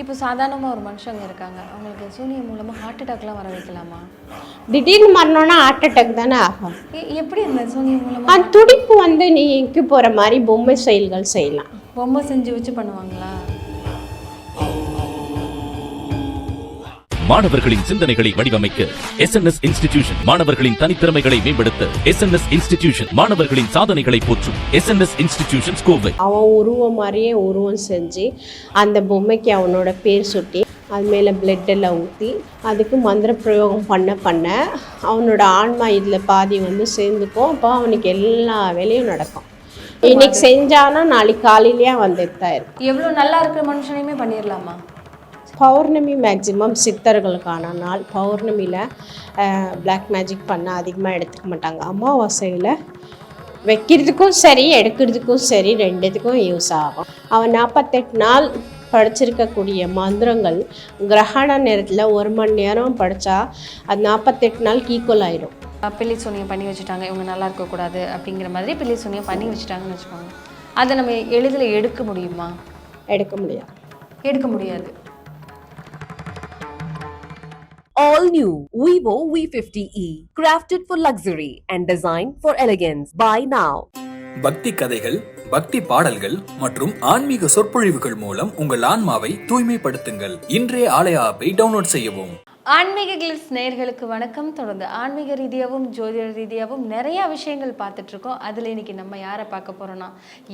இப்போ சாதாரணமாக ஒரு மனுஷங்க இருக்காங்க. அவங்களுக்கு சூனியம் மூலமாக ஹார்ட் அட்டாக்லாம் வர வைக்கலாமா? திடீர்னு மரணம்னா ஹார்ட் அட்டாக் தானே ஆகும். எப்படி அந்த சூனியம் மூலமாக துடிப்பு வந்து நீக்கி போகிற மாதிரி பொம்மை செயல்கள் செய்யலாம். பொம்மை செஞ்சு வச்சு பண்ணுவாங்களா? மாணவர்களின் சிந்தனைகளை வடிவமைக்க எஸ் இன்ஸ்டிடியூஷன் மாணவர்களின் தனித்திறமைகளை மேம்படுத்த எஸ் இன்ஸ்டிடியூஷன் மாணவர்களின் சாதனைகளை போற்றும் எஸ் இன்ஸ்டிடியூஷன் கோவை அவன் உருவம் மாதிரியே உருவம் செஞ்சு அந்த பொம்மைக்கு அவனோட பேர் சுட்டி அது மேலே பிளட்டெல்லாம் ஊற்றி அதுக்கு மந்திர பிரயோகம் பண்ண பண்ண அவனோட ஆன்மா இதில் பாதி வந்து சேர்ந்துக்கும். அப்போ அவனுக்கு எல்லா வேலையும் நடக்கும். இன்னைக்கு செஞ்சானா நாளைக்கு காலையிலேயே வந்துட்டு தான் இருக்கும் எவ்வளோ நல்லா இருக்கிற மனுஷனையுமே பண்ணிடலாமா பௌர்ணமி மேக்ஸிமம் சித்தர்களுக்கான நாள். பௌர்ணமியில் Black மேஜிக் பண்ண அதிகமாக எடுத்துக்க மாட்டாங்க. அமாவாசையில் வைக்கிறதுக்கும் சரி எடுக்கிறதுக்கும் சரி ரெண்டுத்துக்கும் யூஸ் ஆகும். அவன் நாற்பத்தெட்டு நாள் படிச்சிருக்கக்கூடிய மந்திரங்கள் கிரகண நேரத்தில் ஒரு மணி நேரம் படித்தா அது நாற்பத்தெட்டு நாள் ஈக்குவல் ஆயிடும். அஹ் பில்லி சூனியம் பண்ணி வச்சுட்டாங்க இவங்க நல்லா இருக்கக்கூடாது அப்படிங்கிற மாதிரி பில்லி சூனியம் பண்ணி வச்சுட்டாங்கன்னு வச்சுக்கோங்க. அதை நம்ம எளிதில் எடுக்க முடியுமா? எடுக்க முடியாது. எடுக்க முடியாது. All new Vivo V50e, crafted for luxury and designed for elegance. Buy now. பக்தி கதைகள் பக்தி பாடல்கள் மற்றும் ஆன்மீக சொற்பொழிவுகள் மூலம் உங்கள் ஆன்மாவை தூய்மைப்படுத்துங்கள். இன்றைய ஆலய ஆப்பை டவுன்லோட் செய்யவும். ஆன்மீக கிளிட்ஸ் நேயர்களுக்கு வணக்கம். தொடர்ந்து ஆன்மீக ரீதியாகவும் ஜோதிட ரீதியாகவும் நிறைய விஷயங்கள் பார்த்துட்டு இருக்கோம். அதில் இன்னைக்கு நம்ம யாரை பார்க்க போறோம்னா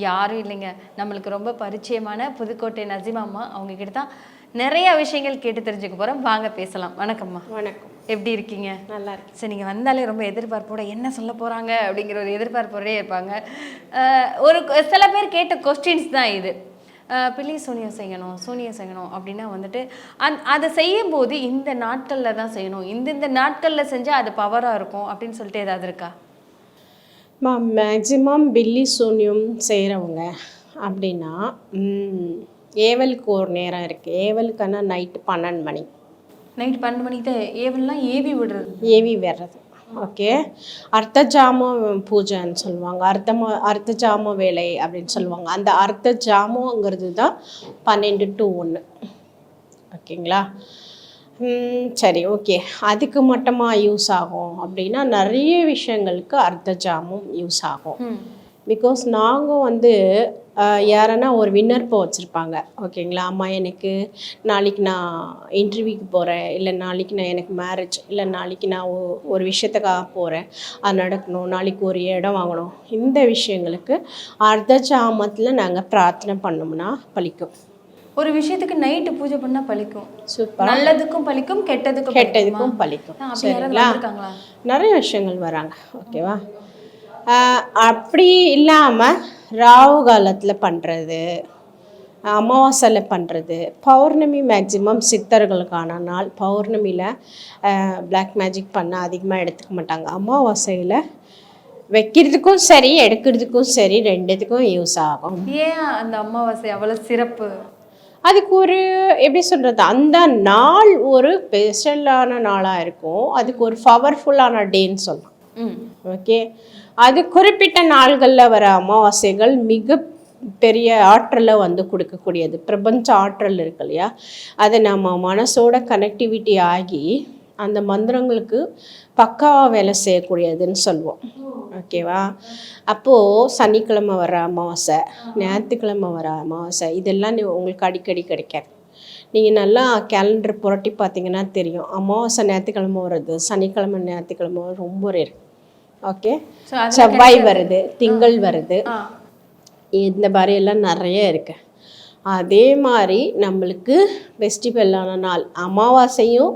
யாரும் இல்லைங்க. நம்மளுக்கு ரொம்ப பரிச்சயமான புதுக்கோட்டை நசிமாம்மா அவங்க கிட்ட தான் நிறைய விஷயங்கள் கேட்டு தெரிஞ்சுக்க போறோம். வாங்க பேசலாம். வணக்கம்மா. வணக்கம். எப்படி இருக்கீங்க? நல்லா இருக்கு சரி நீங்கள் வந்தாலே ரொம்ப எதிர்பார்ப்போட என்ன சொல்ல போகிறாங்க அப்படிங்கிற ஒரு எதிர்பார்ப்போடே இருப்பாங்க. ஒரு சில பேர் கேட்ட கொஸ்டின்ஸ் தான் இது. பில்லி சூனியம் செய்யணும் சூனியம் செய்யணும் அப்படின்னா வந்துட்டு அந் அதை செய்யும்போது இந்த நாட்களில் தான் செய்யணும். இந்த இந்த நாட்களில் செஞ்சால் அது பவராக இருக்கும் அப்படின்னு சொல்லிட்டு ஏதாவது இருக்கா? மேக்ஸிமம் பில்லி சூன்யம் செய்கிறவங்க அப்படின்னா ஏவலுக்கு ஒரு நேரம் இருக்குது ஏவலுக்கான நைட்டு பன்னெண்டு மணி. நைட் பன்னெண்டு மணிக்கு தான் ஏவல்லாம் ஏவி விடுறது. ஏவி வர்றது ஓகே அர்த்தஜாம பூஜைன்னு சொல்லுவாங்க. அர்த்தம அர்த்தஜாம வேலை அப்படின்னு சொல்லுவாங்க. அந்த அர்த்த ஜாமங்கிறது தான் பன்னெண்டு டு ஒன்று ஓகேங்களா ம், சரி ஓகே அதுக்கு மட்டுமா யூஸ் ஆகும் அப்படின்னா நிறைய விஷயங்களுக்கு அர்த்த ஜாமும் யூஸ் ஆகும். பிகாஸ் நாங்கள் வந்து ஆஹ், யாரன்னா ஒரு வின்னர் இப்போ வச்சுருப்பாங்க. ஓகேங்களா அம்மா எனக்கு நாளைக்கு நான் இன்டர்வியூக்கு போகிறேன் இல்லை நாளைக்கு நான் எனக்கு மேரேஜ் இல்லை நாளைக்கு நான் ஒரு விஷயத்துக்காக போகிறேன் அது நடக்கணும். நாளைக்கு ஒரு இடம் வாங்கணும். இந்த விஷயங்களுக்கு அர்த்த ஜாமத்தில் நாங்கள் பிரார்த்தனை பண்ணோம்னா பலிக்கும். ஒரு விஷயத்துக்கு நைட்டு பூஜை பண்ணால் பலிக்கும். சூப்பர். நல்லதுக்கும் பலிக்கும் கெட்டதுக்கும் கெட்டதுக்கும் யாராவது சரிங்களா? நிறைய விஷயங்கள் வராங்க. ஓகேவா அப்படி இல்லாமல் ராகு காலத்தில் பண்ணுறது அமாவாசையில் பண்ணுறது பௌர்ணமி மேக்ஸிமம் சித்தர்களுக்கான நாள். பௌர்ணமியில் Black மேஜிக் பண்ண அதிகமாக எடுத்துக்க மாட்டாங்க. அமாவாசையில் வைக்கிறதுக்கும் சரி எடுக்கிறதுக்கும் சரி ரெண்டுத்துக்கும் யூஸ் ஆகும். ஏன் அந்த அமாவாசை அவ்வளோ சிறப்பு? அதுக்கு ஒரு எப்படி சொல்கிறது அந்த நாள் ஒரு ஸ்பெஷலான நாளாக இருக்கும். அதுக்கு ஒரு பவர்ஃபுல்லான டேன்னு சொல்லலாம். ம். ஓகே அது குறிப்பிட்ட நாள்களில் வர அமாவாசைகள் மிக பெரிய ஆற்றலை வந்து கொடுக்கக்கூடியது. பிரபஞ்ச ஆற்றல் இருக்கு இல்லையா? அதை நம்ம மனசோட கனெக்டிவிட்டி ஆகி அந்த மந்திரங்களுக்கு பக்காவாக வேலை செய்யக்கூடியதுன்னு சொல்லுவோம் ஓகேவா அப்போது சனிக்கிழமை வர அமாவாசை ஞாயிற்றுக்கிழமை வர அமாவாசை இதெல்லாம் நீ- உங்களுக்கு அடிக்கடி கிடைக்காது. நீங்கள் நல்லா கேலண்டர் புரட்டி பார்த்தீங்கன்னா தெரியும். அமாவாசை ஞாயிற்றுக்கிழமை வர்றது சனிக்கிழமை ஞாயிற்றுக்கிழமை ரொம்ப ரேர் ஓகே செவ்வாய் வருது திங்கள் வருது. இந்த மாதிரி எல்லாம் நிறைய இருக்கு. அதே மாதிரி நம்மளுக்கு ஃபெஸ்டிவலான நாள் அமாவாசையும்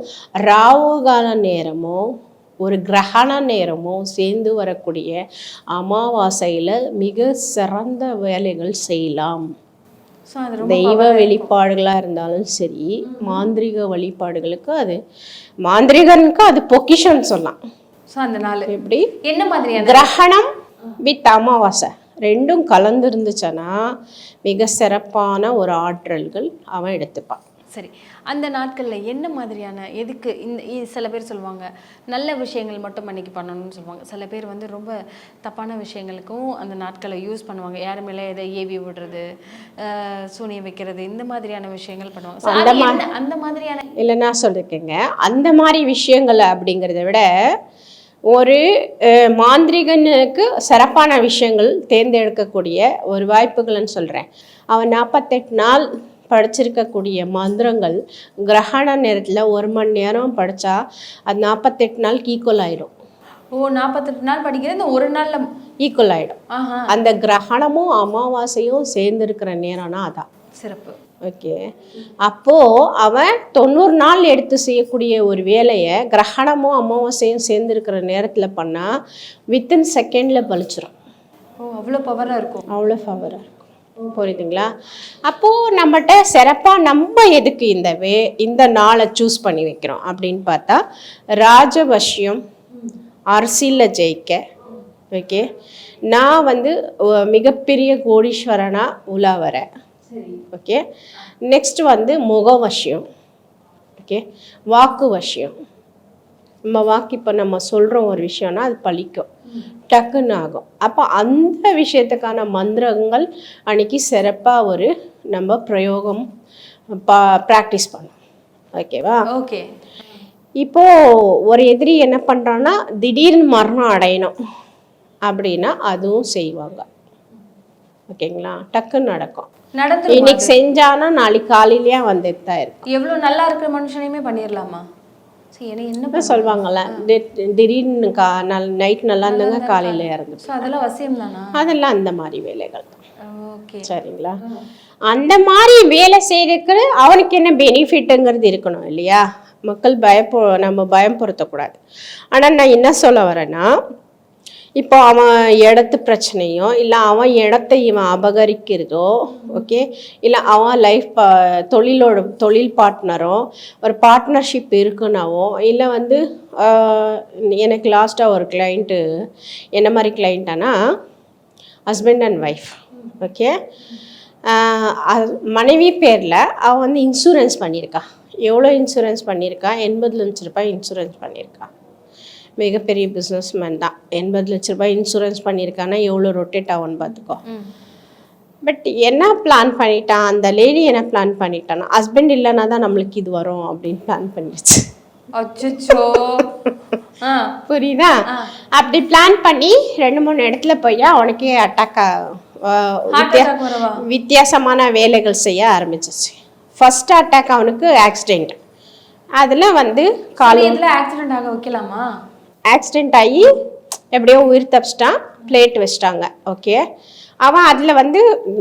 ராவு கால நேரமும் ஒரு கிரகண நேரமும் சேர்ந்து வரக்கூடிய அமாவாசையில் மிக சிறந்த வேலைகள் செய்யலாம். தெய்வ வெளிப்பாடுகளாக இருந்தாலும் சரி மாந்திரிக வழிபாடுகளுக்கு அது மாந்திரிகனுக்கு அது பொக்கிஷன்னு சொல்லலாம். ஸோ அந்த நாள் எப்படி? என்ன மாதிரியான? கிரகணம் வித் அமாவாசை. ரெண்டும் கலந்து இருந்துச்சுன்னா மிக சிறப்பான ஒரு ஆற்றல்கள் அவன் எடுத்துப்பான். சரி. அந்த நாட்களில் என்ன மாதிரியான எதுக்கு இந்த சில பேர் சொல்லுவாங்க நல்ல விஷயங்கள் மட்டும் அன்னைக்கு பண்ணணும்னு சொல்லுவாங்க. சில பேர் வந்து ரொம்ப தப்பான விஷயங்களுக்கும் அந்த நாட்களை யூஸ் பண்ணுவாங்க. யார் மேலே எதை ஏவி விடுறது அஹ், சூனியம் வைக்கிறது இந்த மாதிரியான விஷயங்கள் பண்ணுவாங்க. அது என்ன- அந்த மாதிரியான இல்லைன்னா சொல்லிருக்கேங்க. அந்த மாதிரி விஷயங்களை அப்படிங்கிறத விட ஒரு மாந்திரிகனுக்கு சிறப்பான விஷயங்கள் தேர்ந்தெடுக்கக்கூடிய ஒரு வாய்ப்புகள்னு சொல்கிறேன் அவன் நாற்பத்தெட்டு நாள் படிச்சிருக்கக்கூடிய மந்திரங்கள் கிரகண நேரத்தில் ஒரு மணி நேரம் படித்தா அது நாற்பத்தெட்டு நாளுக்கு ஈக்குவல் ஆயிடும் ஓ நாற்பத்தெட்டு நாள் படிக்கிறது இந்த ஒரு நாளில் ஈக்குவல் ஆகிடும் அந்த கிரகணமும் அமாவாசையும் சேர்ந்துருக்கிற நேரம்னா அதான். சிறப்பு. ஓகே அப்போது அவன் தொண்ணூறு நாள் எடுத்து செய்யக்கூடிய ஒரு வேலையை கிரகணமும் அமாவாசையும் சேர்ந்துருக்கிற நேரத்தில் பண்ணால் வித்தின் செகண்டில் பலிச்சிரும். ஓ அவ்வளோ பவராக இருக்கும். அவ்வளோ ஃபவராக இருக்கும். புரியுதுங்களா? அப்போது நம்மகிட்ட சிறப்பாக நம்ம எதுக்கு இந்த வே இந்த நாளை சூஸ் பண்ணி வைக்கிறோம் அப்படின்னு பார்த்தா ராஜவஷ்யம் அரசியலில் ஜெயிக்க ஓகே நான் வந்து மிகப்பெரிய கோடீஸ்வரனா உலா வரேன் ஓகே நெக்ஸ்ட் வந்து முகவசியம். ஓகே வாக்கு வசியம் நம்ம வாக்கு இப்போ நம்ம சொல்கிறோம் ஒரு விஷயம்னா அது பலிக்கும் டக்குன்னு ஆகும். அப்போ அந்த விஷயத்துக்கான மந்திரங்கள் அன்னைக்கு சிறப்பாக ஒரு நம்ம பிரயோகம் பா ப்ராக்டிஸ் பண்ணோம். ஓகேவா ஓகே இப்போ ஒரு எதிரி என்ன பண்ணுறான்னா திடீர்னு மரணம் அடையணும் அப்படின்னா அதுவும் செய்வாங்க. ஓகேங்களா டக்குன்னு நடக்கும். நடந்து இன்னைக்கு செஞ்சானா நாளைக்கு காலையிலேயே வந்துட்டு தான் இருக்கும் எவ்வளோ நல்லா இருக்கிற மனுஷனையுமே பண்ணிடலாமா என்ன சொல்லுவாங்கல்ல திடீர்னு கா நல் நைட் நல்லா இருந்தாங்க காலையில் இறந்து அதெல்லாம் வசியம் தானா? அதெல்லாம் அந்த மாதிரி வேலைகள் தான். சரிங்களா? அந்த மாதிரி வேலை செய்யறதுக்கு அவனுக்கு என்ன பெனிஃபிட்டுங்கிறது இருக்கணும் இல்லையா? மக்கள் பயப்போ நம்ம பயம் பொருத்தக்கூடாது ஆனால் நான் என்ன சொல்ல வரேன்னா இப்போ அவன் இடத்து பிரச்சனையோ இல்லை அவன் இடத்தை இவன் அபகரிக்கிறதோ ஓகே இல்லை அவன் லைஃப் பா தொழிலோட தொழில் பார்ட்னரோ ஒரு பார்ட்னர்ஷிப் இருக்குனாவோ இல்லை வந்து எனக்கு லாஸ்ட்டாக ஒரு கிளைண்ட்டு என்ன மாதிரி கிளைண்ட்டானா ஹஸ்பண்ட் அண்ட் ஒய்ஃப் ஓகே மனைவி பேரில் அவன் வந்து இன்சூரன்ஸ் பண்ணியிருக்கா. எவ்வளோ இன்சூரன்ஸ் பண்ணியிருக்கா? எண்பது லட்ச ரூபாய் இன்சூரன்ஸ் பண்ணியிருக்கா. மிகப்பெரிய பிஸ்னஸ்மேன் தான். எண்பது லட்ச ரூபாய் இன்சூரன்ஸ் பண்ணியிருக்கான்னா எவ்வளோ ரொட்டேட் ஆகும்னு பார்த்துக்கோ. பட் என்ன பிளான் பண்ணிட்டான்? அந்த லேடி என்ன பிளான் பண்ணிட்டான்னா ஹஸ்பண்ட் இல்லைன்னா தான் நம்மளுக்கு இது வரும் அப்படின்னு பிளான் பண்ணிடுச்சு. அச்சோ புரியுதா? அப்படி பிளான் பண்ணி ரெண்டு மூணு இடத்துல போய் attack வரவா? வித்தியாசமான வேலைகள் செய்ய ஆரம்பிச்சிச்சு ஃபர்ஸ்ட் அட்டாக் அவனுக்கு ஆக்சிடெண்ட் அதில் வந்து கால் இதில் ஆக்சிடென்ட் ஆக வைக்கலாமா? ஆக்சிடெண்ட் ஆகி எப்படியோ உயிர் தப்பிச்சிட்டான் பிளேட் வச்சிட்டாங்க ஓகே அவன் அதில் வந்து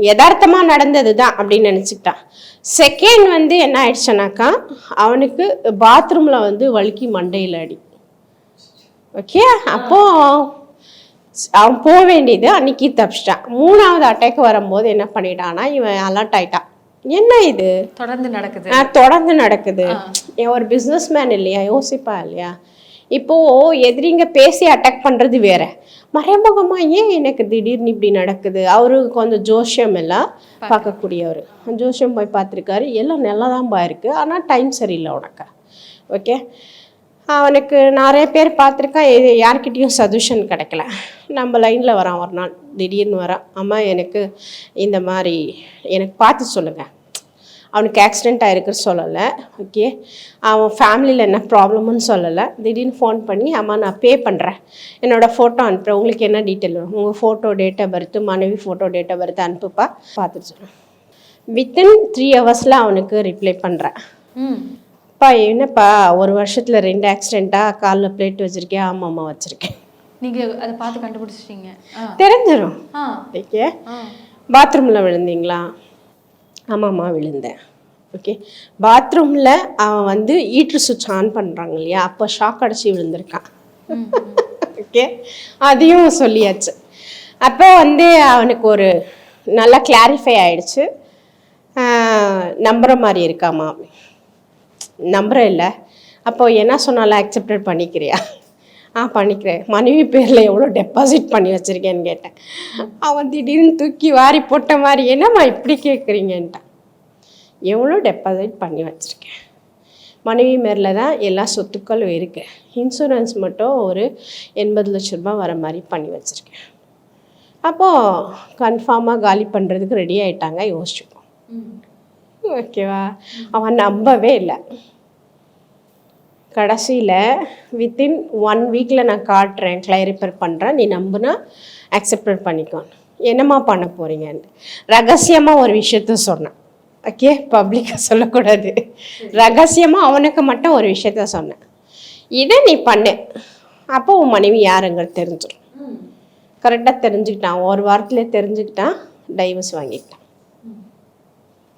யதார்த்தமாக நடந்தது தான் அப்படின்னு நினச்சிக்கிட்டான். செகண்ட் வந்து என்ன ஆயிடுச்சுனாக்கா அவனுக்கு பாத்ரூமில் வந்து வழுக்கி மண்டையில் அடி. ஓகே அப்போ அவன் போக வேண்டியது அன்னைக்கு தப்பிச்சிட்டான். மூணாவது அட்டாக் வரும்போது என்ன பண்ணிட்டான்னா இவன் அலர்ட் ஆயிட்டான். என்ன இது? தொடர்ந்து நடக்குது. தொடர்ந்து நடக்குது. ஒரு பிஸ்னஸ் மேன் இல்லையா? யோசிப்பா இல்லையா? இப்போ எதிரிங்க பேசி அட்டாக் பண்றது வேற. மறைமுகமா ஏன் எனக்கு திடீர்னு இப்படி நடக்குது? அவரு கொஞ்சம் ஜோஷியம் எல்லாம் பார்க்கக்கூடியவர். ஜோஷியம் போய் பார்த்துருக்காரு. எல்லாம் நல்லா தான் இருக்கு. ஆனால் டைம் சரியில்லை உனக்கு. ஓகே அவனுக்கு நிறைய பேர் பார்த்துருக்கா. இது யார்கிட்டயும் சஜஷன் கிடைக்கல. நம்ம லைனில் வரான். ஒரு நாள் திடீர்னு வரான். அம்மா எனக்கு இந்த மாதிரி எனக்கு பார்த்து சொல்லுங்கள் அவனுக்கு ஆக்சிடெண்ட் ஆகிருக்கு சொல்லலை. ஓகே அவன் ஃபேமிலியில் என்ன ப்ராப்ளம்னு சொல்லலை. திடீர்னு ஃபோன் பண்ணி அம்மா நான் பே பண்ணுறேன் என்னோடய ஃபோட்டோ அனுப்புகிறேன் உங்களுக்கு என்ன டீட்டெயில் வேணும்? உங்கள் ஃபோட்டோ டேட் ஆஃப் பர்த்து மனைவி ஃபோட்டோ டேட் ஆஃப் பர்த் அனுப்புப்பா. பார்த்துட்டு வித்தின் த்ரீ ஹவர்ஸில் அவனுக்கு ரிப்ளை பண்ணுறேன் அப்பா என்னப்பா? ஒரு வருஷத்தில் ரெண்டு ஆக்சிடெண்ட்டாக காலில் பிளேட் வச்சுருக்கேன். ஆமாம்மா வச்சுருக்கேன். நீங்க அதை பார்த்து கண்டுபிடிச்சிட்டீங்க. தெரிஞ்சிடும் ஓகே பாத்ரூமில் விழுந்தீங்களா? ஆமாம்மா விழுந்தேன். ஓகே பாத்ரூமில் அவன் வந்து ஈட்ரு சுவிட்ச் ஆன் பண்ணுறாங்க இல்லையா? அப்போ ஷாக் அடிச்சு விழுந்திருக்கான். ஓகே அதையும் சொல்லியாச்சு. அப்போ வந்து அவனுக்கு ஒரு நல்லா கிளாரிஃபை ஆயிடுச்சு. நம்புற மாதிரி இருக்காமா நம்புற இல்லை அப்போ என்ன சொன்னாலும் அக்செப்டட் பண்ணிக்கிறியா? ஆ பண்ணிக்கிறேன். மனைவி பேரில் எவ்வளோ டெபாசிட் பண்ணி வச்சுருக்கேன்னு கேட்டேன். அவன் திடீர்னு தூக்கி வாரி போட்ட மாதிரி என்னம்மா இப்படி கேட்குறீங்கன்ட்டான் எவ்வளோ டெபாசிட் பண்ணி வச்சுருக்கேன். மனைவி மேரில் தான் எல்லா சொத்துக்களும் இருக்குது இன்சூரன்ஸ் மட்டும் ஒரு எண்பது லட்ச ரூபாய் வர மாதிரி பண்ணி வச்சுருக்கேன். அப்போது கன்ஃபார்மாக காலி பண்ணுறதுக்கு ரெடி ஆயிட்டாங்க யோசிச்சுக்கோ. ஓகேவா? அவன் நம்பவே இல்லை. கடைசியில் வித்தின் ஒன் வீக்கில் நான் காட்டுறேன் கிளாரிஃபை பண்ணுறேன் நீ நம்புனா அக்செப்ட் பண்ணிக்கோ. என்னம்மா பண்ண போகிறீங்கன்னு ரகசியமாக ஒரு விஷயத்த சொன்னேன். ஓகே பப்ளிக்காக சொல்லக்கூடாது. ரகசியமாக அவனுக்கு மட்டும் ஒரு விஷயத்த சொன்னேன். இதை நீ பண்ணு. அப்போ உன் மனைவி யாருங்கிறது தெரிஞ்சிடும். கரெக்டாக தெரிஞ்சுக்கிட்டான். ஒரு வாரத்தில் தெரிஞ்சுக்கிட்டான். டைவர்ஸ் வாங்கிக்கிட்டான்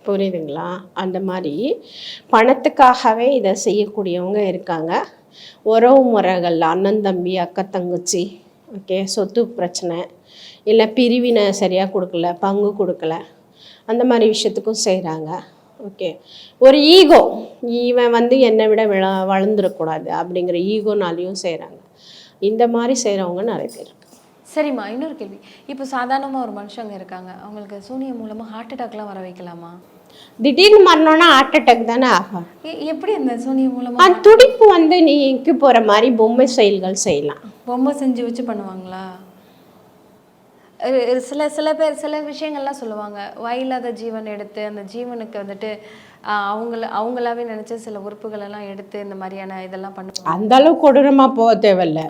புரியுதுங்களா? அந்த மாதிரி பணத்துக்காகவே இதை செய்யக்கூடியவங்க இருக்காங்க. உறவு முறைகள் அண்ணன் தம்பி அக்கா தங்கச்சி ஓகே சொத்து பிரச்சனை இல்லை பிரிவினை சரியாக கொடுக்கல பங்கு கொடுக்கல அந்த மாதிரி விஷயத்துக்கும் செய்கிறாங்க ஓகே. ஒரு ஈகோ இவன் வந்து என்னை விட விழ வளர்ந்துடக்கூடாது அப்படிங்கிற ஈகோனாலையும் செய்கிறாங்க இந்த மாதிரி செய்கிறவங்க நிறைய பேர். சரிம்மா இன்னொரு கேள்வி. இப்போ சாதாரணமாக ஒரு மனுஷங்க இருக்காங்க. அவங்களுக்கு சூனியம் மூலமாக ஹார்ட் அட்டாக்லாம் வர வைக்கலாமா? திடீர்னு மரணம்னா ஹார்ட் அட்டாக் தானே ஆகும். எப்படி அந்த சூனியம் மூலமாக அந்த துடிப்பு வந்து நீக்கு போகிற மாதிரி பொம்மை செயல்கள் செய்யலாம். பொம்மை செஞ்சு வச்சு பண்ணுவாங்களா? சில சில பேர் சில விஷயங்கள்லாம் சொல்லுவாங்க. வாயில்லாத ஜீவன் எடுத்து அந்த ஜீவனுக்கு வந்துட்டு அவங்கள அவங்களாவே நினைச்ச சில உறுப்புகள் எல்லாம் எடுத்து இந்த மாதிரியான இதெல்லாம் பண்ணுவாங்க. அந்த அளவு கொடூரமாக போக தேவையில்ல.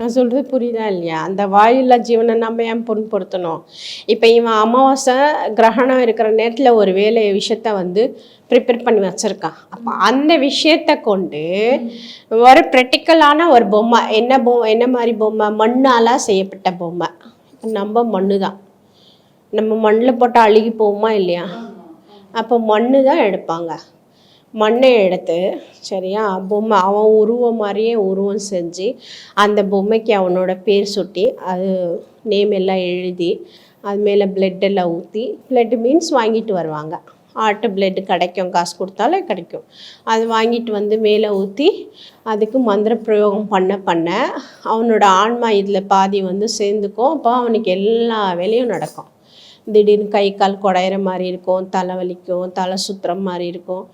நான் சொல்கிறது புரியுதா இல்லையா? அந்த வாயில்லா ஜீவனை நம்ம ஏன் புண்படுத்தணும்? இப்போ இவன் அமாவாசை கிரகணம் இருக்கிற நேரத்தில் ஒரு வேலை விஷயத்த வந்து ப்ரிப்பேர் பண்ணி வச்சுருக்கான். அப்போ அந்த விஷயத்தை கொண்டு ஒரு ப்ரெக்டிக்கலான ஒரு பொம்மை என்ன பொ என்ன மாதிரி பொம்மை? மண்ணால் செய்யப்பட்ட பொம்மை. நம்ம மண்ணு தான் நம்ம மண்ணில் போட்டால் அழுகி போகுமா இல்லையா? அப்போ மண்ணு தான் எடுப்பாங்க. மண்ணை எடுத்து சரியா? பொம்மை அவன் உருவம் மாதிரியே உருவம் செஞ்சு அந்த பொம்மைக்கு அவனோட பேர் சுட்டி அது நேம் எல்லாம் எழுதி அது மேலே blood எல்லாம் ஊற்றி பிளட் மீன்ஸ் வாங்கிட்டு வருவாங்க. ஆட்டு பிளட் கிடைக்கும் காசு கொடுத்தாலே கிடைக்கும். அது வாங்கிட்டு வந்து மேலே ஊற்றி அதுக்கு மந்திர பிரயோகம் பண்ண பண்ண அவனோட ஆன்மா இதில் பாதி வந்து சேர்ந்துக்கும். அப்போ அவனுக்கு எல்லா வேலையும் நடக்கும். திடீர்னு கை கால் குடையிற மாதிரி இருக்கும் தலை வலிக்கும் தலை சுத்துற மாதிரி இருக்கும்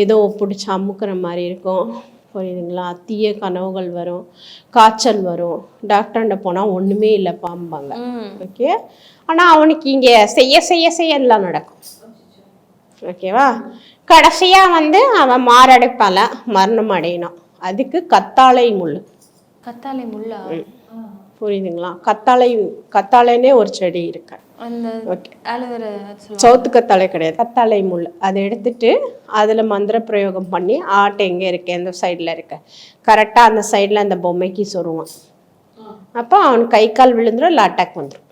ஏதோ பிடிச்சி அமுக்குற மாதிரி இருக்கும். புரியுதுங்களா? தீய கனவுகள் வரும் காய்ச்சல் வரும். டாக்டர்கிட்ட போனால் ஒன்றுமே இல்லை பாம்பாங்க ம். ஓகே? ஆனால் அவனுக்கு இங்கே செய்ய செய்ய செய்ய எல்லாம் நடக்கும். ஓகேவா? கடைசியாக வந்து அவன் மாரடைப்பால மரணம் அடையணும் அதுக்கு கத்தாழை முள். கத்தாழை முள்ளா? புரியுதுங்களா? கத்தாழை கத்தாழைனே ஒரு செடி இருக்கு. சவுத்து கத்தாழை கிடையாது. கத்தாழை முள். அதை எடுத்துட்டு அதில் மந்திர பிரயோகம் பண்ணி ஆட்டை எங்கே இருக்கு? எந்த சைடில் இருக்கு? கரெக்டாக அந்த சைடில் அந்த பொம்மைக்கு சொருவான். அப்போ அவன் கை கால் விழுந்துரும் இல்லை அட்டாக் வந்துடும்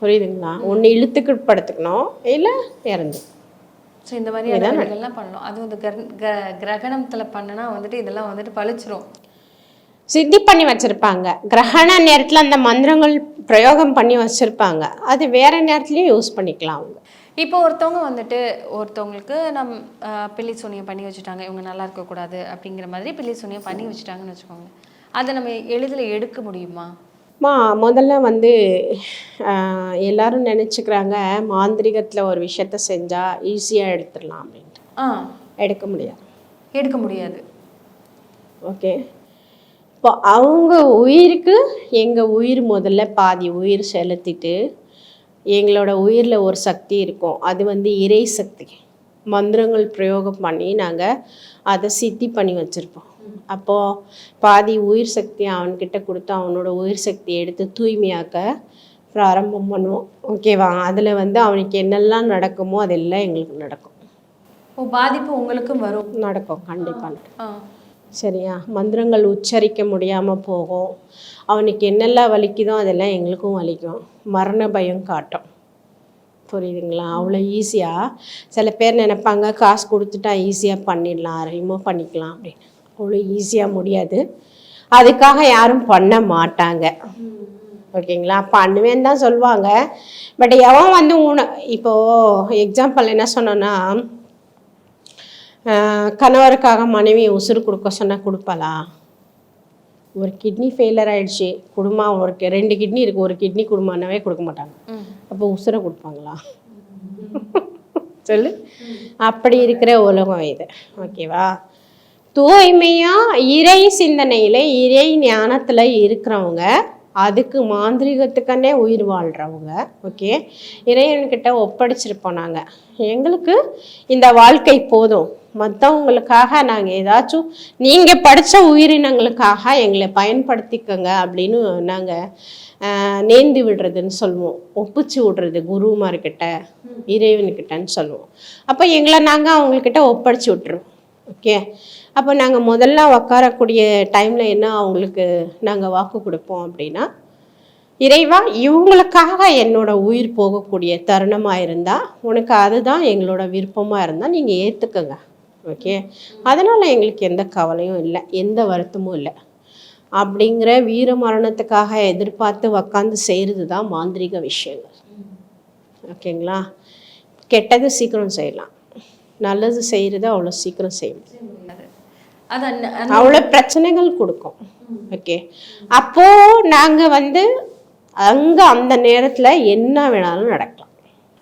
புரியுதுங்களா? ஒன்று இழுத்துக்கு படுத்துக்கணும் இல்லை இறந்து ஸோ இந்த மாதிரியான வேலைகள்லாம் பண்ணணும். அதுவும் இந்த கிர- கிர- கிரகணத்துல பண்ணுனா வந்துட்டு இதெல்லாம் வந்துட்டு பழிச்சிரும். சித்தி பண்ணி வச்சிருப்பாங்க. கிரகண நேரத்தில் அந்த மந்திரங்கள் பிரயோகம் பண்ணி வச்சிருப்பாங்க. அது வேற நேரத்துலையும் யூஸ் பண்ணிக்கலாம் அவங்க. இப்போ ஒருத்தவங்க வந்துட்டு ஒருத்தவங்களுக்கு நம் பில்லி சூனியம் பண்ணி வச்சுட்டாங்க. இவங்க நல்லா இருக்கக்கூடாது அப்படிங்கிற மாதிரி பில்லி சூனியம் பண்ணி வச்சுட்டாங்கன்னு வச்சுக்கோங்க. அதை நம்ம எளிதில் எடுக்க முடியுமா? மா முதல்ல வந்து எல்லாரும் நினச்சிக்கிறாங்க மாந்திரிகத்தில் ஒரு விஷயத்த செஞ்சால் ஈஸியாக எடுத்துடலாம் அப்படின்ட்டு. ஆ. எடுக்க முடியாது. எடுக்க முடியாது. ஓகே. இப்போ அவங்க உயிருக்கு எங்கள் உயிர் முதல்ல பாதி உயிர் செலுத்திட்டு எங்களோட உயிரில் ஒரு சக்தி இருக்கும். அது வந்து இறை சக்தி. மந்திரங்கள் பிரயோகம் பண்ணி நாங்கள் அதை சித்தி பண்ணி வச்சுருப்போம். அப்போது பாதி உயிர் சக்தி அவன்கிட்ட கொடுத்து அவனோட உயிர் சக்தியை எடுத்து தூய்மையாக்க பிராரம்பம் பண்ணுவோம். ஓகேவா அதில் வந்து அவனுக்கு என்னெல்லாம் நடக்குமோ அதெல்லாம் எங்களுக்கு நடக்கும். பாதிப்பு உங்களுக்கும் வரும். நடக்கும். கண்டிப்பாக சரியா? மந்திரங்கள் உச்சரிக்க முடியாமல் போகும். அவனுக்கு என்னெல்லாம் வலிக்குதோ அதெல்லாம் எங்களுக்கும் வலிக்கும். மரண பயம் காட்டும். புரியுதுங்களா? அவ்வளோ ஈஸியாக சில பேர் நினைப்பாங்க காசு கொடுத்துட்டா ஈஸியாக பண்ணிடலாம் ரிமூவ் பண்ணிக்கலாம் அப்படின்னு. அவ்வளோ ஈஸியாக முடியாது. அதுக்காக யாரும் பண்ண மாட்டாங்க. ஓகேங்களா? பண்ணுவேன்னு தான் சொல்லுவாங்க. பட் எவன் வந்து உன இப்போது எக்ஸாம்பிள் என்ன சொன்னோன்னா கணவருக்காக மனைவி உசுறு கொடுக்க சொன்னால் கொடுப்பாளா ஒரு கிட்னி ஃபெயிலியர் ஆயிடுச்சு. குடும்பம் ஒரு ரெண்டு கிட்னி இருக்குது ஒரு கிட்னி குடும்பம்னாவே கொடுக்க மாட்டாங்க. அப்போ உசுரை கொடுப்பாங்களா? சொல்லு. அப்படி இருக்கிற உலகம் இது. ஓகேவா தூய்மையா இறை சிந்தனையில இறை ஞானத்துல இருக்கிறவங்க அதுக்கு மாந்திரிகத்துக்கன்னே உயிர் வாழ்றவங்க ஓகே இறைவன்கிட்ட ஒப்படைச்சிருப்போம் நாங்க. எங்களுக்கு இந்த வாழ்க்கை போதும். மற்றவங்களுக்காக நாங்கள் ஏதாச்சும் நீங்கள் படித்த உயிரினங்களுக்காக எங்களை பயன்படுத்திக்கங்க அப்படின்னு நாங்கள் நேர்ந்து விடுறதுன்னு சொல்லுவோம். ஒப்பிச்சு விடுறது குருமார்கிட்ட இறைவன்கிட்டன்னு சொல்லுவோம். அப்போ எங்களை நாங்கள் அவங்கக்கிட்ட ஒப்படைச்சி விட்டுருவோம். ஓகே? அப்போ நாங்கள் முதல்ல உக்காரக்கூடிய டைமில் என்ன அவங்களுக்கு நாங்கள் வாக்கு கொடுப்போம் அப்படின்னா இறைவா இவங்களுக்காக என்னோட உயிர் போகக்கூடிய தருணமாக இருந்தால் உனக்கு அதுதான் எங்களோட விருப்பமாக இருந்தால் நீங்கள் ஏற்றுக்கங்க ஓகே அதனால் எங்களுக்கு எந்த கவலையும் இல்லை எந்த வருத்தமும் இல்லை. அப்படிங்கிற வீர மரணத்துக்காக எதிர்பார்த்து உக்காந்து செய்கிறது தான் மாந்திரிக விஷயங்கள். ஓகேங்களா கெட்டது சீக்கிரம் செய்யலாம். நல்லது செய்கிறது அவ்வளோ சீக்கிரம் செய்ய அவ்வளோ பிரச்சனைகள் கொடுக்கும். ஓகே அப்போ நாங்க வந்து அங்க அந்த நேரத்துல என்ன வேணாலும் நடக்கலாம்.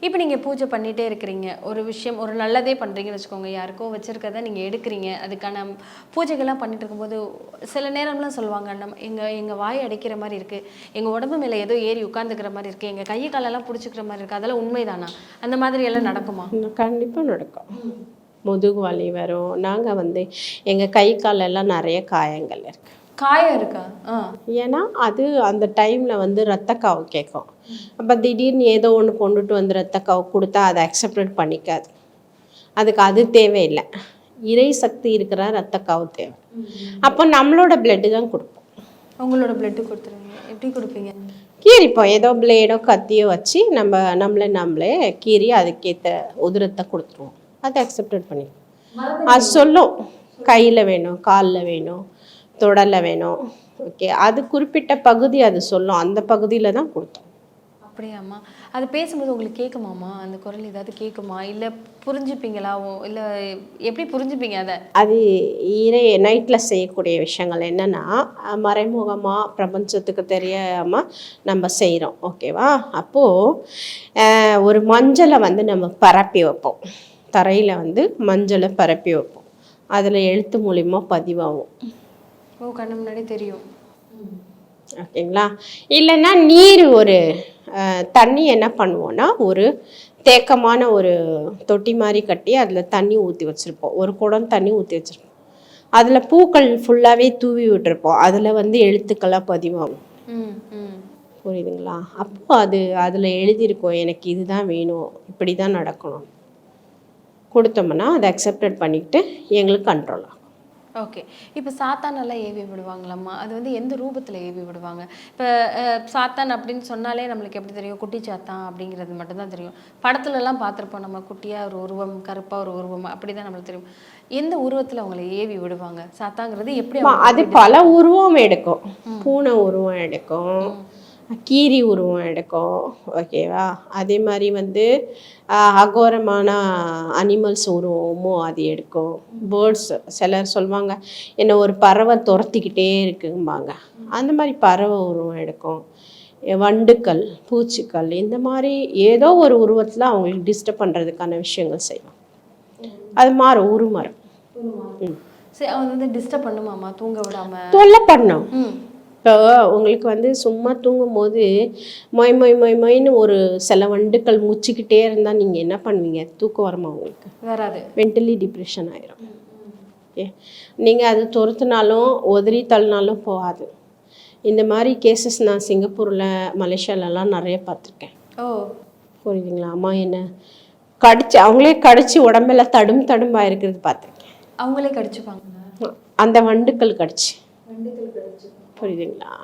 இப்போ நீங்கள் பூஜை பண்ணிகிட்டே இருக்கிறீங்க. ஒரு விஷயம் ஒரு நல்லதே பண்ணுறீங்கன்னு வச்சுக்கோங்க. யாருக்கோ வச்சுருக்கதை நீங்கள் எடுக்கிறீங்க. அதுக்கான பூஜைகள்லாம் பண்ணிட்டு இருக்கும்போது சில நேரம்லாம் சொல்லுவாங்க நம்ம எங்கள் எங்கள் வாய் அடைக்கிற மாதிரி இருக்குது எங்கள் உடம்பு மேலே ஏதோ ஏறி உட்காந்துக்கிற மாதிரி இருக்குது எங்கள் கையை காலெல்லாம் பிடிச்சிக்கிற மாதிரி இருக்குது அதெல்லாம் உண்மைதானா? அந்த மாதிரி எல்லாம் நடக்குமா? கண்டிப்பாக நடக்கும். முதுகு வலி வரும். நாங்கள் வந்து எங்கள் கை காலெல்லாம் நிறைய காயங்கள் இருக்குது காயம் இருக்கா? ஏன்னா அது அந்த டைம்ல வந்து ரத்த காவு கேட்கும் அப்ப திடீர்னு ஏதோ ஒன்று கொண்டுட்டு வந்து ரத்த காவு கொடுத்தா அதை அக்செப்டட் பண்ணிக்காது. அதுக்கு அது தேவையில்லை. இறை சக்தி இருக்கிற ரத்த காவு தேவை அப்போ நம்மளோட பிளட்டு தான் கொடுப்போம். உங்களோட பிளட்டு கொடுத்துருவீங்க எப்படி கொடுப்பீங்க? கீறிப்போம் ஏதோ பிளேடோ கத்தியோ வச்சு நம்ம நம்மளே நம்மளே கீறி அதுக்கேற்ற உதிரத்தை கொடுத்துருவோம். அதை அக்செப்டட் பண்ணி அது சொல்லும். கையில் வேணும் காலில் வேணும் தொடலில் வேணும். ஓகே அது குறிப்பிட்ட பகுதி அது சொல்லும். அந்த பகுதியில் தான் கொடுத்தோம். அப்படியாம்மா? அது பேசும்போது உங்களுக்கு கேட்குமாம்மா அந்த குரல் ஏதாவது கேட்குமா இல்லை புரிஞ்சுப்பீங்களா? இல்லை எப்படி புரிஞ்சுப்பீங்க அதை? அது இறை நைட்டில் செய்யக்கூடிய விஷயங்கள் என்னென்னா மறைமுகமாக பிரபஞ்சத்துக்கு தெரியாமல் நம்ம செய்கிறோம் ஓகேவா அப்போது ஒரு மஞ்சளை வந்து நம்ம பரப்பி வைப்போம். தரையில் வந்து மஞ்சளை பரப்பி வைப்போம். அதில் எழுத்து மூலிமா பதிவாகும். ஓ கண்ணு முன்னாடி தெரியும். ஓகேங்களா? இல்லைன்னா நீர் ஒரு தண்ணி என்ன பண்ணுவோன்னா ஒரு தேக்கமான ஒரு தொட்டி மாதிரி கட்டி அதில் தண்ணி ஊற்றி வச்சுருப்போம். ஒரு குடம் தண்ணி ஊற்றி வச்சுருப்போம். அதில் பூக்கள் ஃபுல்லாகவே தூவி விட்டுருப்போம். அதில் வந்து எழுத்துக்களாக பதிவாகும். ம் ம். புரியுதுங்களா? அப்போ அது அதில் எழுதியிருக்கோம் எனக்கு இதுதான் வேணும் இப்படி தான் நடக்கணும். கொடுத்தோம்னா அதை அக்செப்டட் பண்ணிக்கிட்டு எங்களுக்கு கண்ட்ரோல் ஆகும். ஓகே இப்போ சாத்தானெல்லாம் ஏவி விடுவாங்களாம்மா? அது வந்து எந்த ரூபத்தில் ஏவி விடுவாங்க? இப்போ சாத்தான் அப்படின்னு சொன்னாலே நம்மளுக்கு எப்படி தெரியும்? குட்டி சாத்தான் அப்படிங்கிறது மட்டும்தான் தெரியும். படத்துலலாம் பார்த்துருப்போம் நம்ம குட்டியாக ஒரு உருவம் கருப்பாக ஒரு உருவம் அப்படி தான் நம்மளுக்கு தெரியும். எந்த உருவத்தில் அவங்கள ஏவி விடுவாங்க? சாத்தாங்கிறது எப்படி அது பல உருவம் எடுக்கும். பூனை உருவம் எடுக்கும். கீரி உருவம் எடுக்கும். ஓகேவா அதே மாதிரி வந்து அகோரமான அனிமல்ஸ் உருவமும் அது எடுக்கும். பேர்ட்ஸ் சிலர் சொல்லுவாங்க என்ன ஒரு பறவை துரத்திக்கிட்டே இருக்கும்பாங்க. அந்த மாதிரி பறவை உருவம் எடுக்கும். வண்டுக்கள் பூச்சிக்கள் இந்த மாதிரி ஏதோ ஒரு உருவத்தில் அவங்களுக்கு டிஸ்டர்ப் பண்ணுறதுக்கான விஷயங்கள் செய்யும் அது மாறும் உருமாறும். ம். சரி அவன் வந்து டிஸ்டர்ப் பண்ணுமாம்மா? தூங்க விடாம? தொல்லை பண்ணும். இப்போ உங்களுக்கு வந்து சும்மா தூங்கும் போது மொய் மொய் மொய் மொய்ன்னு ஒரு சில வண்டுக்கள் முச்சிக்கிட்டே இருந்தால் நீங்கள் என்ன பண்ணுவீங்க? தூக்கம் வருமா உங்களுக்கு? வராது. மென்டலி டிப்ரெஷன் ஆயிரும். ஓகே நீங்கள் அது துரத்துனாலும் உதறி தள்ளினாலும் போகாது. இந்த மாதிரி கேசஸ் நான் சிங்கப்பூரில் மலேசியாலலாம் நிறைய பார்த்துருக்கேன். ஓ. புரியுதுங்களா? அம்மா என்ன கடிச்சு அவங்களே கடிச்சு உடம்பெல்லாம் தடும் தடும்பா இருக்கிறது பார்த்துருக்கேன். அவங்களே கடிச்சுப்பாங்க. அந்த வண்டுக்கள் கடிச்சு. புரியுதுங்களா?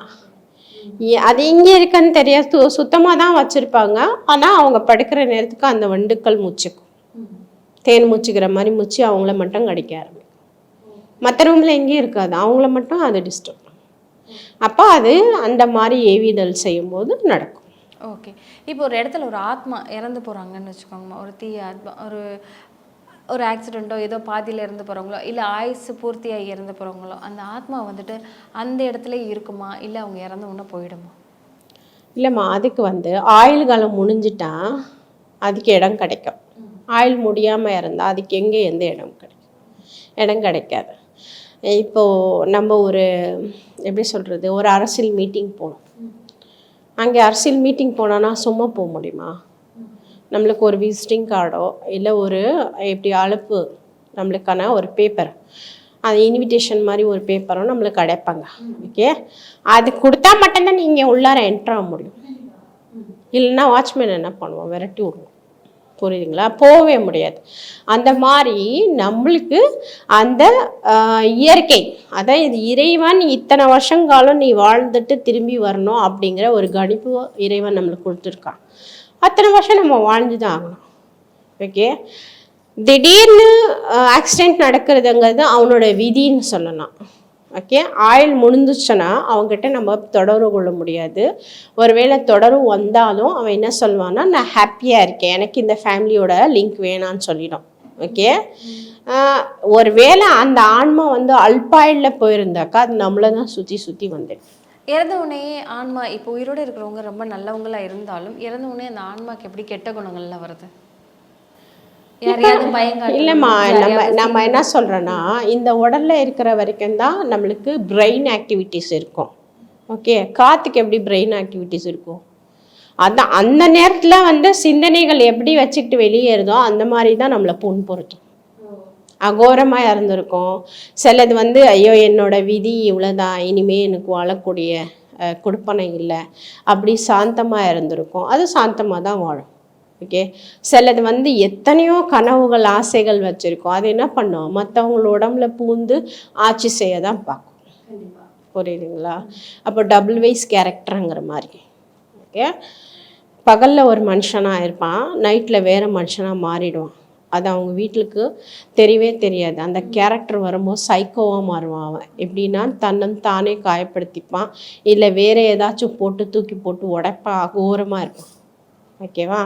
அது எங்கே இருக்குன்னு தெரியாது. சு சுத்தமாக தான் வச்சுருப்பாங்க. ஆனால் அவங்க படுக்கிற நேரத்துக்கு அந்த வண்டுக்கள் மூச்சுக்கும். தேன் மூச்சுக்கிற மாதிரி மூச்சு அவங்கள மட்டும் கடிக்க ஆரம்பிக்கும். மற்ற ரூமில் எங்கேயும் இருக்காது. அவங்கள மட்டும் அது டிஸ்டர்ப் அப்போ அது அந்த மாதிரி ஏவிதல் செய்யும்போது நடக்கும். ஓகே. இப்போ ஒரு இடத்துல ஒரு ஆத்மா இறந்து போகிறாங்கன்னு வச்சுக்கோங்கம்மா ஒரு தீய ஆத்மா ஒரு ஒரு ஆக்சிடெண்ட்டோ ஏதோ பாதியில் இறந்து போகிறவங்களோ இல்லை ஆயுசு பூர்த்தியாகி இறந்து போகிறவங்களோ அந்த ஆத்மா வந்துட்டு அந்த இடத்துல இருக்குமா? இல்லை அவங்க இறந்து ஒன்று போயிடுமா? இல்லைம்மா அதுக்கு வந்து ஆயுள் காலம் முடிஞ்சிட்டா அதுக்கு இடம் கிடைக்கும். ஆயுள் முடியாமல் இருந்தால் அதுக்கு எங்கே எந்த இடம் கிடைக்கும். இடம் கிடைக்காது. இப்போது நம்ம ஒரு எப்படி சொல்கிறது ஒரு அரசியல் மீட்டிங் போகணும் அங்கே அரசியல் மீட்டிங் போனோன்னா சும்மா போக முடியுமா? நம்மளுக்கு ஒரு விசிட்டிங் கார்டோ இல்லை ஒரு எப்படி அழைப்பு நம்மளுக்கான ஒரு பேப்பர் அது இன்விடேஷன் மாதிரி ஒரு பேப்பரும் நம்மளுக்கு அடைப்பாங்க. ஓகே அது கொடுத்தா மட்டும்தான் நீங்கள் உள்ளார என்ட்ரு ஆக முடியும். இல்லைன்னா வாட்ச்மேன் என்ன பண்ணுவோம் விரட்டி விடுவோம் புரியுதுங்களா? போகவே முடியாது. அந்த மாதிரி நம்மளுக்கு அந்த இயற்கை அதான் இது இறைவன் இத்தனை வருஷங்காலம் நீ வாழ்ந்துட்டு திரும்பி வரணும் அப்படிங்கிற ஒரு கணிப்பு இறைவன் நம்மளுக்கு கொடுத்துருக்கான். அத்தனை வருஷம் நம்ம வாழ்ந்து தான் ஆகணும். ஓகே திடீர்னு ஆக்சிடெண்ட் நடக்கிறதுங்கிறது அவனோட விதின்னு சொல்லலாம். ஓகே ஆயில் முடிஞ்சிச்சுன்னா அவங்ககிட்ட நம்ம தொடர்பு கொள்ள முடியாது. ஒருவேளை தொடர்பு வந்தாலும் அவன் என்ன சொல்லுவான்னா நான் ஹாப்பியாக இருக்கேன். எனக்கு இந்த ஃபேமிலியோட லிங்க் வேணான்னு சொல்லிடும். ஓகே ஒருவேளை அந்த ஆன்மா வந்து அல்பாயிலில் போயிருந்தாக்கா அது நம்மளை தான் சுற்றி சுற்றி வந்துடும். இறந்த உடனே ஆன்மா இப்போ உயிரோடு இருக்கிறவங்க ரொம்ப நல்லவங்களா இருந்தாலும் இறந்த உடனே அந்த ஆன்மாக்கு எப்படி கெட்ட குணங்கள்லாம் வருது? இல்லைம்மா நம்ம நம்ம என்ன சொல்கிறோன்னா இந்த உடல்ல இருக்கிற வரைக்கும் தான் நம்மளுக்கு பிரெயின் ஆக்டிவிட்டீஸ் இருக்கும். ஓகே காற்றுக்கு எப்படி பிரெயின் ஆக்டிவிட்டீஸ் இருக்கும்? அதான் அந்த நேரத்தில் வந்து சிந்தனைகள் எப்படி வச்சுக்கிட்டு வெளியேறுதோ அந்த மாதிரி தான் நம்மளை புண்பொருத்தும் அகோரமாக இறந்துருக்கும் சிலது வந்து ஐயோ என்னோட விதி இவ்வளோதான் இனிமே எனக்கு வாழக்கூடிய கொடுப்பனை இல்லை. அப்படி சாந்தமாக இருந்திருக்கும் அது சாந்தமாக தான் வாழும். ஓகே? சிலது வந்து எத்தனையோ கனவுகள் ஆசைகள் வச்சுருக்கோம். அது என்ன பண்ணும்? மற்றவங்கள உடம்புல பூந்து ஆட்சி செய்ய தான் பார்க்கும். புரியுதுங்களா? அப்போ டபுள் வைஸ் கேரக்டருங்கிற மாதிரி. ஓகே? பகலில் ஒரு மனுஷனாக இருப்பான். நைட்டில் வேறு மனுஷனாக மாறிடுவான். அது அவங்க வீட்டுக்கு தெரியவே தெரியாது. அந்த கேரக்டர் வரும்போது சைக்கோவாக மாறுவான் அவன். எப்படின்னா தன்னை தானே காயப்படுத்திப்பான். இல்லை வேறு ஏதாச்சும் போட்டு தூக்கி போட்டு உடைப்பான் அகோரமாக இருப்பான். ஓகேவா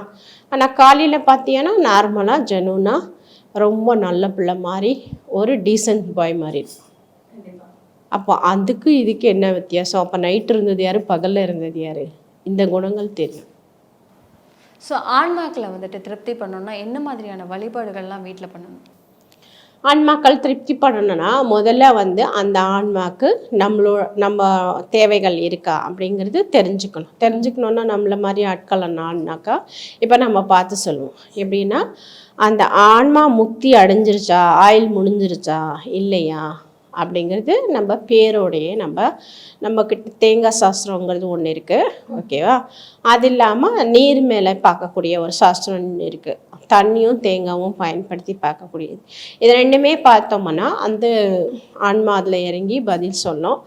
ஆனால் காலையில் பார்த்தீங்கன்னா நார்மலாக ஜெனுனா ரொம்ப நல்ல பிள்ளை மாதிரி ஒரு டீசன்ட் பாய் மாதிரி இருப்பான் அப்போ அதுக்கு இதுக்கு என்ன வித்தியாசம்? அப்போ நைட் இருந்தது யார்? பகலில் இருந்தது யார்? இந்த குணங்கள் தெரியும். ஸோ ஆன்மாக்களை வந்துட்டு திருப்தி பண்ணணும்னா என்ன மாதிரியான வழிபாடுகள்லாம் வீட்டில் பண்ணணும்? ஆன்மாக்கள் திருப்தி பண்ணணும்னா முதல்ல வந்து அந்த ஆன்மாக்கு நம்மளோ நம்ம தேவைகள் இருக்கா அப்படிங்கிறது தெரிஞ்சுக்கணும். தெரிஞ்சுக்கணுன்னா நம்மள மாதிரி ஆட்கள் ஆனாக்கா இப்போ நம்ம பார்த்து சொல்லுவோம். எப்படின்னா அந்த ஆன்மா முக்தி அடைஞ்சிருச்சா? ஆயில் முடிஞ்சிருச்சா? இல்லையா? அப்படிங்கிறது நம்ம பேரோடையே நம்ம நம்மக்கிட்ட தேங்காய் சாஸ்திரங்கிறது ஒன்று இருக்குது ஓகேவா அது இல்லாமல் நீர் மேலே பார்க்கக்கூடிய ஒரு சாஸ்திரம் இருக்குது தண்ணியும் தேங்காயும் பயன்படுத்தி பார்க்கக்கூடியது. இது ரெண்டுமே பார்த்தோம்னா அந்த ஆன்மா அதில் இறங்கி பதில் சொன்னோம்.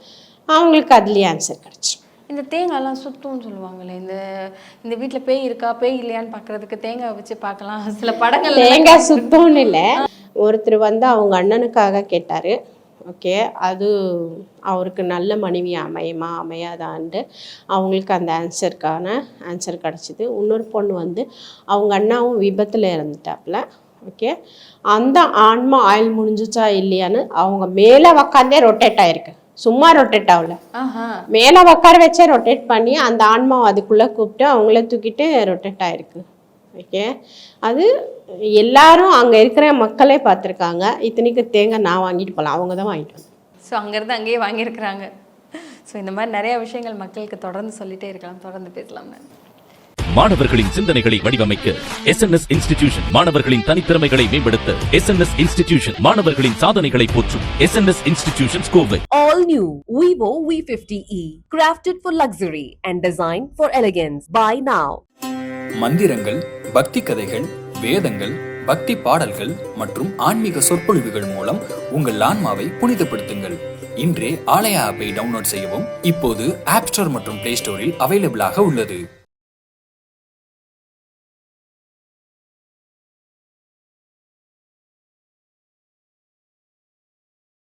அவங்களுக்கு அதுலேயே ஆன்சர் கிடச்சி. இந்த தேங்காய்லாம் சுத்தம்னு சொல்லுவாங்களே இந்த இந்த வீட்டில் பேய் இருக்கா பேய் இல்லையான்னு பார்க்கறதுக்கு தேங்காய் வச்சு பார்க்கலாம். சில படங்கள் தேங்காய் சுத்தம்னு இல்லை. ஒருத்தர் வந்து அவங்க அண்ணனுக்காக கேட்டார். ஓகே. அது அவருக்கு நல்ல மனைவி அமையுமா? அமையாதான்ட்டு அவங்களுக்கு அந்த ஆன்சருக்கான ஆன்சர் கிடச்சிது. இன்னொரு பொண்ணு வந்து அவங்க அண்ணாவும் விபத்தில் இறந்துட்டாப்புல ஓகே. அந்த ஆன்மா ஆயில் முடிஞ்சிச்சா இல்லையான்னு அவங்க மேலே உக்காந்தே ரொட்டேட் ஆயிருக்கு. சும்மா ரொட்டேட் ஆகல. மேலே உட்கார வச்சே ரொட்டேட் பண்ணி அந்த ஆன்மாவை அதுக்குள்ளே கூப்பிட்டு அவங்கள தூக்கிட்டு ரொட்டேட் ஆயிருக்கு. ஓகே அது எல்லாரும் அங்கே இருக்கிற மக்களே பார்த்துருக்காங்க. இத்தனைக்கு தேங்காய் நான் வாங்கிட்டு போகலாம் அவங்க தான் வாங்கிட்டு வந்தாங்க ஸோ அங்கேருந்து அங்கேயே வாங்கியிருக்கிறாங்க. ஸோ இந்த மாதிரி நிறைய விஷயங்கள் மக்களுக்கு தொடர்ந்து சொல்லிட்டே இருக்கலாம். தொடர்ந்து பேசலாம் மாணவர்களின் சிந்தனைகளை வடிவமைக்க எஸ்என்எஸ் இன்ஸ்டிடியூஷன் மாணவர்களின் தனித்திறமைகளை மேம்படுத்த எஸ்என்எஸ் இன்ஸ்டிடியூஷன் மாணவர்களின் சாதனைகளை போற்றும் SNS institution Kovai All new Vivo V50e, crafted for luxury and designed for elegance. Buy now. மந்திரங்கள் பக்தி கதைகள் வேதங்கள் பக்தி பாடல்கள் மற்றும் ஆன்மீக சொற்பொழிவுகள் மூலம் உங்கள் ஆன்மாவை புனிதப்படுத்துங்கள். இன்றே ஆலயா ஆப்பை டவுன்லோட் செய்யவும். இப்போது ஆப் ஸ்டோர் மற்றும் பிளே ஸ்டோரில் அவைலபிளாக உள்ளது.